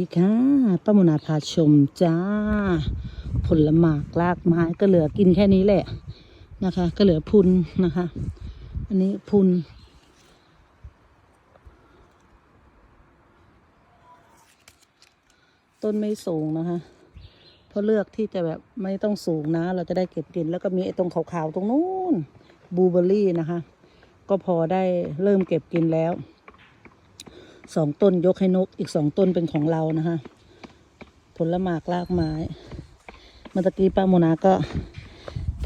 ดีค่ะป้ามุนาพาชมจ้า ผลหมากลากไม้ก็เหลือกินแค่นี้แหละนะคะ ก็เหลือพุนนะคะ อันนี้พุนต้นไม่สูงนะคะ เพราะเลือกที่จะแบบไม่ต้องสูงนะ เราจะได้เก็บกินแล้วก็มีไอ้ตรงขาวๆตรงนู้นบลูเบอร์รี่นะคะ ก็พอได้เริ่มเก็บกินแล้ว สองต้นยกให้นกอีกสองต้นเป็นของเรานะคะผลหมากลากไม้เมื่อตะกี้ป้าโมนาก็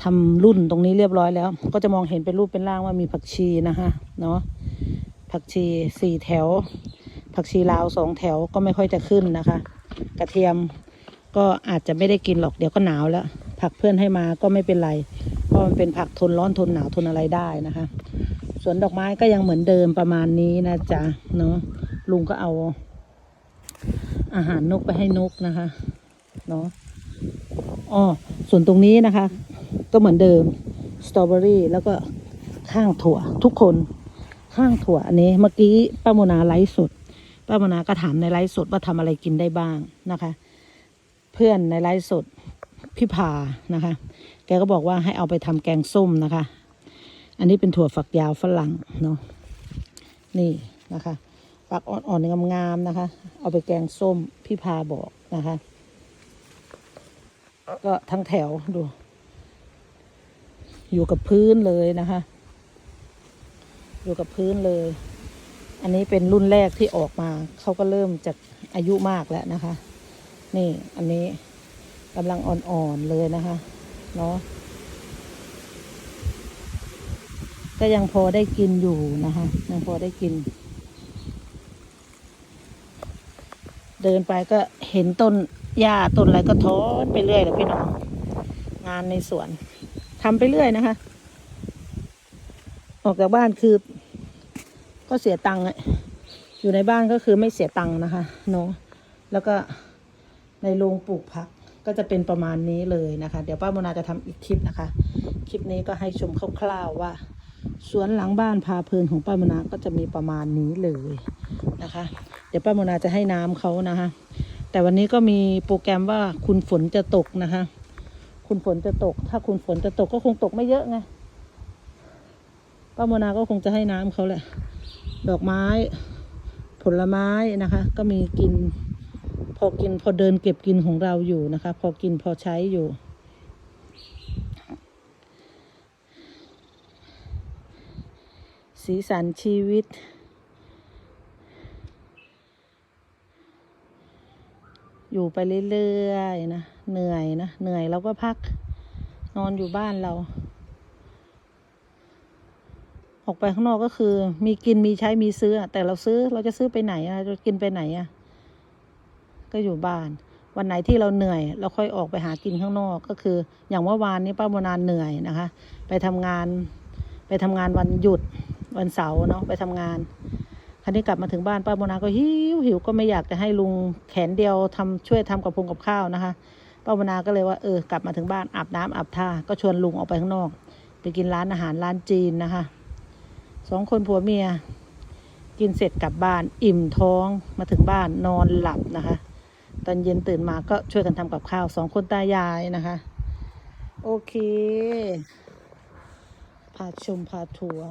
ทำรุ่นตรงนี้เรียบร้อยแล้ว ก็จะมองเห็นเป็นรูปเป็นร่างว่ามีผักชีนะคะเนาะผักชีสี่แถว ผักชีลาวสองแถวก็ไม่ค่อยจะขึ้นนะคะ กระเทียมก็อาจจะไม่ได้กินหรอกเดี๋ยวก็หนาวแล้ว ผักเพื่อนให้มาก็ไม่เป็นไรเพราะมันเป็นผักทนร้อนทนหนาวทนอะไรได้นะคะสวนดอกไม้ก็ยังเหมือนเดิมประมาณนี้นะจ๊ะเนาะ ลุงก็เอา อาหารนกไปให้นกนะคะเนาะอ๋อส่วนตรงนี้นะคะ ก็เหมือนเดิมสตรอเบอรี่แล้วก็ข้างถั่ว ทุกคนข้างถั่วอันนี้เมื่อกี้ป้าโมนาไลฟ์สดป้าโมนาก็ถามในไลฟ์สดว่าทำอะไรกินได้บ้างนะคะ เพื่อนในไลฟ์สดพี่พานะคะ แกก็บอกว่าให้เอาไปทำแกงส้มนะคะ อันนี้เป็นถั่วฝักยาวฝรั่งเนาะนี่นะคะ ฝักอ่อนๆงามๆนะคะ เอาไปแกงส้มพี่พาบอกนะคะ ก็ทั้งแถวดู อยู่กับพื้นเลยนะคะ อยู่กับพื้นเลย อันนี้เป็นรุ่นแรกที่ออกมาเขาก็เริ่มจากอายุมากแล้วนะคะ นี่อันนี้กำลังอ่อนๆเลยนะคะเนาะก็ยังพอได้กินอยู่นะคะยังพอได้กิน เดินไปก็เห็นต้นหญ้าต้นอะไรก็ทอนไปเรื่อยเลยพี่น้อง งานในสวนทำไปเรื่อยนะคะ ออกจากบ้านคือ ก็เสียตังค์อยู่ในบ้านก็คือไม่เสียตังค์นะคะเนาะแล้วก็ในโรงปลูกผักก็จะเป็นประมาณนี้เลยนะคะ เดี๋ยวป้าโมนาจะทำอีกคลิปนะคะ คลิปนี้ก็ให้ชมคร่าวๆว่า สวนหลังบ้านพาเพลินของป้าโมนาก็จะมีประมาณนี้เลยนะคะ เดี๋ยวป้าโมนาจะให้น้ำเขานะคะ แต่วันนี้ก็มีโปรแกรมว่าคุณฝนจะตกนะคะ คุณฝนจะตก ถ้าคุณฝนจะตกก็คงตกไม่เยอะไงป้าโมนาก็คงจะให้น้ำเขาแหละ ดอกไม้ ผลไม้นะคะ ก็มีกิน พอกินพอเดินเก็บกินของเราอยู่นะคะ พอกินพอใช้อยู่ สีสันชีวิต อยู่ไปเรื่อยๆนะเหนื่อยนะเหนื่อยเราก็พัก นอนอยู่บ้านเรา ออกไปข้างนอกก็คือ มีกินมีใช้มีซื้อ แต่เราซื้อเราจะซื้อไปไหนอะเราจะกินไปไหนอะก็อยู่บ้าน วันไหนที่เราเหนื่อย เราค่อยออกไปหากินข้างนอกก็คือ อย่างเมื่อวานนี้ป้าโมนานเหนื่อยนะคะ ไปทำงานไปทำงานวันหยุด วันเสาร์เนาะไปทำงาน คราวนี้กลับมาถึงบ้านป้าโมนาก็หิวหิวก็ไม่อยากจะให้ลุงแขนเดียวทำช่วยทำกับพงกับข้าวนะคะป้าโมนาก็เลยว่าเออกลับมาถึงบ้านอาบน้ำอาบท่าก็ชวนลุงออกไปข้างนอก ไปกินร้านอาหารร้านจีนนะคะสองคนผัวเมีย กินเสร็จกลับบ้าน อิ่มท้องมาถึงบ้านนอนหลับนะคะ ตอนเย็นตื่นมาก็ช่วยกันทำกับข้าวสองคนตายายนะคะ โอเค พาชมพาทัวร์